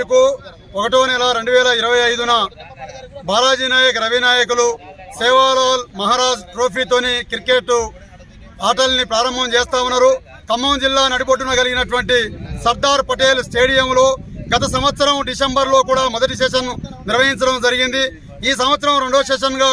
తారీఖు ఒకటో నెల రెండు వేల ఇరవై ఐదున బాలాజీ నాయక్ రవి నాయకులు సేవాలాల్ మహారాజ్ ట్రోఫీతోని క్రికెట్ ఆటల్ని ప్రారంభం చేస్తా ఉన్నారు. ఖమ్మం జిల్లా నడిబొట్టున కలిగినటువంటి సర్దార్ పటేల్ స్టేడియంలో గత సంవత్సరం డిసెంబర్లో కూడా మొదటి సెషన్ నిర్వహించడం జరిగింది. ఈ సంవత్సరం రెండో సెషన్గా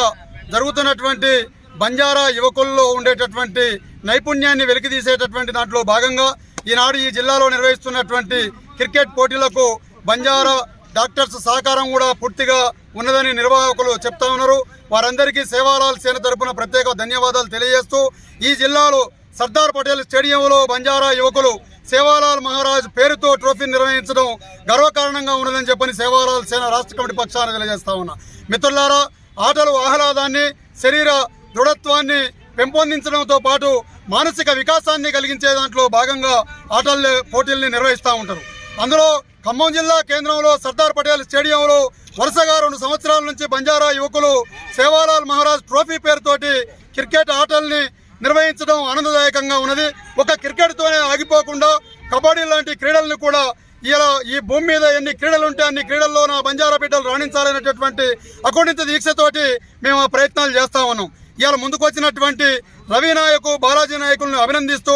జరుగుతున్నటువంటి బంజారా యువకుల్లో ఉండేటటువంటి నైపుణ్యాన్ని వెలికితీసేటటువంటి దాంట్లో భాగంగా ఈనాడు ఈ జిల్లాలో నిర్వహిస్తున్నటువంటి క్రికెట్ పోటీలకు బంజారా డాక్టర్స్ సహకారం కూడా పూర్తిగా ఉన్నదని నిర్వాహకులు చెప్తా ఉన్నారు. వారందరికీ సేవాలాల్ సేన తరపున ప్రత్యేక ధన్యవాదాలు తెలియజేస్తూ ఈ జిల్లాలో సర్దార్ పటేల్ స్టేడియంలో బంజారా యువకులు సేవాలాల్ మహారాజ్ పేరుతో ట్రోఫీ నిర్వహించడం గర్వకారణంగా ఉన్నదని చెప్పని సేవాలాల్ సేన రాష్ట్ర కమిటీ పక్షాన తెలియజేస్తా ఉన్నా. మిత్రులారా ఆటలు ఆహ్లాదాన్ని శరీర దృఢత్వాన్ని పెంపొందించడంతో పాటు మానసిక వికాసాన్ని కలిగించే దాంట్లో భాగంగా ఆటల పోటీల్ని నిర్వహిస్తూ ఉంటారు. అందులో ఖమ్మం జిల్లా కేంద్రంలో సర్దార్ పటేల్ స్టేడియంలో వరుసగా రెండు సంవత్సరాల నుంచి బంజారా యువకులు సేవాలాల్ మహారాజ్ ట్రోఫీ పేరుతోటి క్రికెట్ ఆటల్ని నిర్వహించడం ఆనందదాయకంగా ఉన్నది. ఒక క్రికెట్తోనే ఆగిపోకుండా కబడ్డీ లాంటి క్రీడలను కూడా ఇలా ఈ భూమి మీద ఎన్ని క్రీడలు ఉంటే అన్ని క్రీడల్లో నా బంజారా బిడ్డలు రాణించాలనేటటువంటి అకుంఠిత దీక్షతోటి మేము ఆ ప్రయత్నాలు చేస్తా ఉన్నాం. ఇవాళ ముందుకు వచ్చినటువంటి రవి నాయకు బాలాజీ నాయకులను అభినందిస్తూ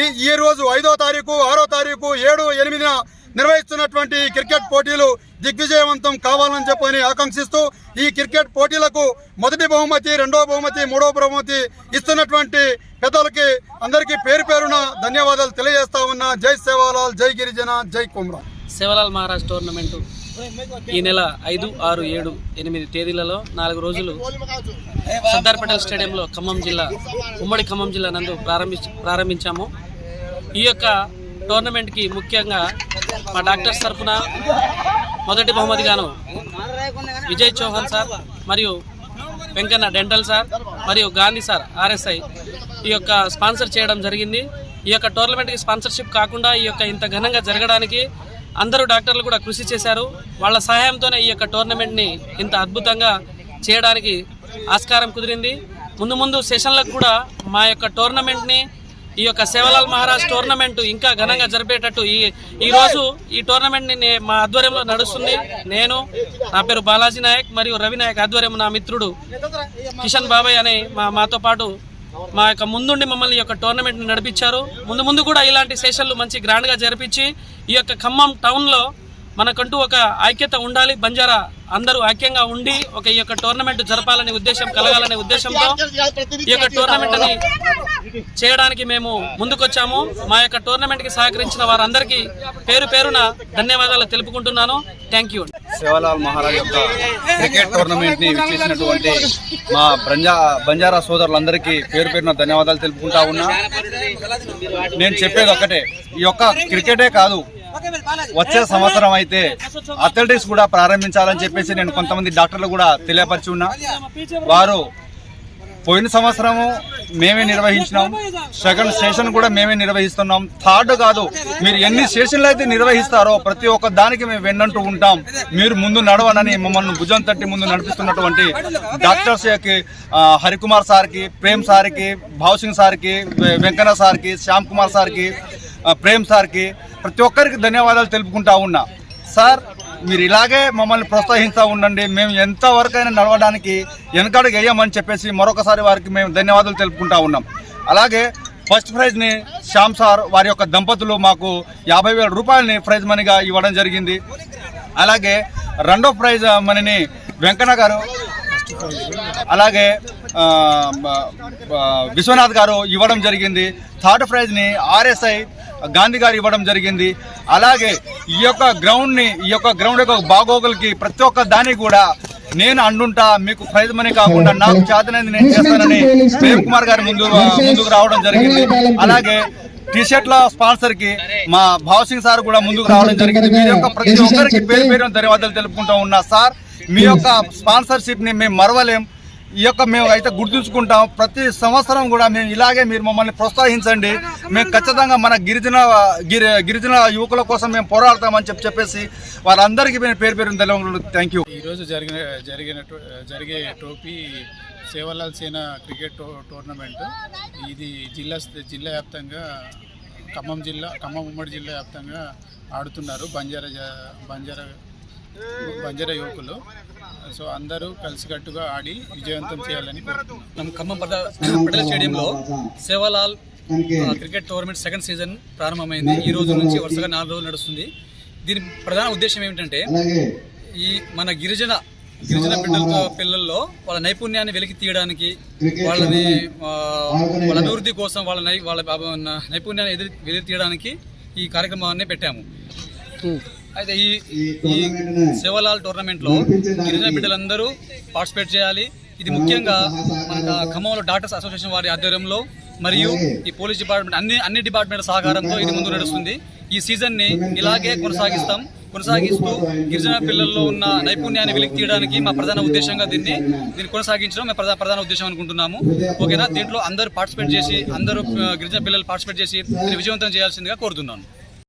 ఈ ఈ రోజు ఐదో తారీఖు ఆరో తారీఖు ఏడు ఎనిమిదిన నిర్వహిస్తున్నటువంటి క్రికెట్ పోటీలు దిగ్విజయవంతం కావాలని చెప్పని ఆకాంక్షిస్తూ ఈ క్రికెట్ పోటీలకు మొదటి బహుమతి రెండవ బహుమతి మూడో బహుమతి ఇస్తున్నటువంటి పెద్దలకి అందరికీ పేరు పేరున ధన్యవాదాలు తెలియజేస్తా ఉన్నా. జై సేవాలాల్ జై గిరిజన జై కుమ్రా సేవలాల్ మహారాజ్ టోర్నమెంటు ఈ నెల ఐదు ఆరు ఏడు ఎనిమిది తేదీలలో నాలుగు రోజులు సర్దార్పటేల్ స్టేడియంలో ఖమ్మం జిల్లా ఉమ్మడి ఖమ్మం జిల్లా నందు ప్రారంభి ప్రారంభించాము. ఈ యొక్క టోర్నమెంట్కి ముఖ్యంగా మా డాక్టర్స్ తరఫున మొదటి బహుమతిగాను విజయ్ చౌహాన్ సార్ మరియు వెంకన్న డెంటల్ సార్ మరియు గాంధీ సార్ ఆర్ఎస్ఐ ఈ యొక్క స్పాన్సర్ చేయడం జరిగింది. ఈ యొక్క టోర్నమెంట్కి స్పాన్సర్షిప్ కాకుండా ఈ యొక్క ఇంత ఘనంగా జరగడానికి అందరూ డాక్టర్లు కూడా కృషి చేశారు. వాళ్ళ సహాయంతోనే ఈ యొక్క టోర్నమెంట్ని ఇంత అద్భుతంగా చేయడానికి ఆస్కారం కుదిరింది. ముందు ముందు సెషన్లకు కూడా మా యొక్క టోర్నమెంట్ని ఈ యొక్క సేవలాల్ మహారాజ్ టోర్నమెంట్ ఇంకా ఘనంగా జరిపేటట్టు ఈ ఈ రోజు ఈ టోర్నమెంట్ని నే- మా ఆధ్వర్యంలో నడుస్తుంది. నేను నా పేరు బాలాజీ నాయక్ మరియు రవి నాయక్ ఆధ్వర్యం నా మిత్రుడు కిషన్ బాబాయ్ అనే మా మాతో పాటు మా యొక్క ముందుండి మమ్మల్ని ఈ యొక్క టోర్నమెంట్ని నడిపించారు. ముందు ముందు కూడా ఇలాంటి సెషన్లు మంచి గ్రాండ్గా జరిపించి ఈ యొక్క ఖమ్మం టౌన్లో మనకంటూ ఒక ఐక్యత ఉండాలి. బంజారా అందరూ ఐక్యంగా ఉండి ఒక ఈ యొక్క టోర్నమెంట్ జరపాలనే ఉద్దేశం కలగాలనే ఉద్దేశంతో ఈ యొక్క టోర్నమెంట్ని చేయడానికి మేము ముందుకొచ్చాము. మా యొక్క టోర్నమెంట్కి సహకరించిన వారందరికీ పేరు పేరున ధన్యవాదాలు తెలుపుకుంటున్నాను. Thank you. సేవలాల్ మహారాజ్ యొక్క క్రికెట్ టోర్నమెంట్ని విచ్చేసినటువంటి మా బంజా బంజారా సోదరులందరికీ పేరు పేరున ధన్యవాదాలు తెలుపుకుంటా ఉన్నా. నేను చెప్పేది ఒక్కటే ఈ యొక్క క్రికెటే కాదు వచ్చే సంవత్సరం అయితే అథ్లెటిక్స్ కూడా ప్రారంభించాలని చెప్పేసి నేను కొంతమంది డాక్టర్లు కూడా తెలియపరిచి ఉన్నా. వారు పోయిన సంవత్సరము మేమే నిర్వహించినాం. సెకండ్ స్టేషన్ కూడా మేమే నిర్వహిస్తున్నాం. థర్డ్ కాదు మీరు ఎన్ని స్టేషన్లు అయితే నిర్వహిస్తారో ప్రతి ఒక్క దానికి మేము వెన్నంటూ ఉంటాం. మీరు ముందు నడవనని మమ్మల్ని భుజం తట్టి ముందు నడిపిస్తున్నటువంటి డాక్టర్స్ హరికుమార్ సార్కి ప్రేమ్ సార్కి భావసింగ్ సార్కి వె- వెంకన్న సార్కి శ్యామ్ కుమార్ సార్కి ప్రేమ్ సార్కి ప్రతి ఒక్కరికి ధన్యవాదాలు తెలుపుకుంటా ఉన్నా. సార్ మీరు ఇలాగే మమ్మల్ని ప్రోత్సహిస్తూ ఉండండి. మేము ఎంతవరకైనా నడవడానికి వెనకాడికి వేయమని చెప్పేసి మరొకసారి వారికి మేము ధన్యవాదాలు తెలుపుకుంటా ఉన్నాం. అలాగే ఫస్ట్ ప్రైజ్ని శ్యామ్ సార్ వారి యొక్క దంపతులు మాకు యాభై వేల రూపాయలని ప్రైజ్ మనీగా ఇవ్వడం జరిగింది. అలాగే రెండో ప్రైజ్ మనీని వెంకన్న గారు అలాగే విశ్వనాథ్ గారు ఇవ్వడం జరిగింది. థర్డ్ ప్రైజ్ని ఆర్ఎస్ఐ గాంధీ గారు ఇవ్వడం జరిగింది. అలాగే ఈ యొక్క గ్రౌండ్ని ఈ యొక్క గ్రౌండ్ యొక్క బాగోగులకి ప్రతి ఒక్క దానికి కూడా నేను అండుంటా మీకు ప్రైజ్ మనీ కాకుండా నాకు చేతనైంది నేను చేస్తానని ప్రేమ్ కుమార్ గారి ముందు ముందుకు రావడం జరిగింది. అలాగే టీ షర్ట్ల స్పాన్సర్కి మా భావ్ సింగ్ సార్ కూడా ముందుకు రావడం జరిగింది. మీ యొక్క ప్రతి ఒక్కరికి పేరు పేరు ధన్యవాదాలు తెలుపుకుంటూ ఉన్నా సార్. మీ యొక్క స్పాన్సర్షిప్ని మేము మరవలేం. ఈ యొక్క మేము అయితే గుర్తుంచుకుంటాం. ప్రతి సంవత్సరం కూడా మేము ఇలాగే మీరు మమ్మల్ని ప్రోత్సహించండి. మేము ఖచ్చితంగా మన గిరిజన గిరి గిరిజన యువకుల కోసం మేము పోరాడతామని చెప్పి చెప్పేసి వారందరికీ మేము పేరు పేరు తెలియదు థ్యాంక్ యూ ఈరోజు జరిగిన జరిగిన జరిగే టోపీ సేవలాల్ సేన క్రికెట్ టో టోర్నమెంట్. ఇది జిల్లా జిల్లా వ్యాప్తంగా ఖమ్మం జిల్లా ఖమ్మం ఉమ్మడి జిల్లా వ్యాప్తంగా ఆడుతున్నారు. బంజారా బంజారా బంజారా యువకులు. సో అందరూ కలిసికట్టుగా ఆడి విజయవంతం చేయాలని ఖమ్మం పటేల్ స్టేడియంలో Sevalal cricket tournament second season ప్రారంభమైంది. ఈ రోజు నుంచి వరుసగా నాలుగు రోజులు నడుస్తుంది. దీని ప్రధాన ఉద్దేశం ఏమిటంటే ఈ మన గిరిజన గిరిజన పిల్లలతో పిల్లల్లో వాళ్ళ నైపుణ్యాన్ని వెలికి తీయడానికి వాళ్ళని వాళ్ళ అభివృద్ధి కోసం వాళ్ళ నై వాళ్ళ నైపుణ్యాన్ని ఎదురు వెలికి తీయడానికి ఈ కార్యక్రమాన్ని పెట్టాము. అయితే ఈ ఈ శివలాల్ టోర్నమెంట్లో గిరిజన బిడ్డలందరూ పార్టిసిపేట్ చేయాలి. ఇది ముఖ్యంగా మన ఖమ్మంలో డాక్టర్స్ అసోసియేషన్ వారి ఆధ్వర్యంలో మరియు ఈ పోలీస్ డిపార్ట్మెంట్ అన్ని అన్ని డిపార్ట్మెంట్ సహకారంతో ఇది ముందు నడుస్తుంది. ఈ సీజన్ని ఇలాగే కొనసాగిస్తాం. కొనసాగిస్తూ గిరిజన పిల్లల్లో ఉన్న నైపుణ్యాన్ని వెలికి తీయడానికి మా ప్రధాన ఉద్దేశంగా దీన్ని దీన్ని కొనసాగించడం మా ప్రధాన ప్రధాన ఉద్దేశం అనుకుంటున్నాము. ఓకేనా? దీంట్లో అందరూ పార్టిసిపేట్ చేసి అందరూ గిరిజన పిల్లలు పార్టిసిపేట్ చేసి విజయవంతం చేయాల్సిందిగా కోరుతున్నాను.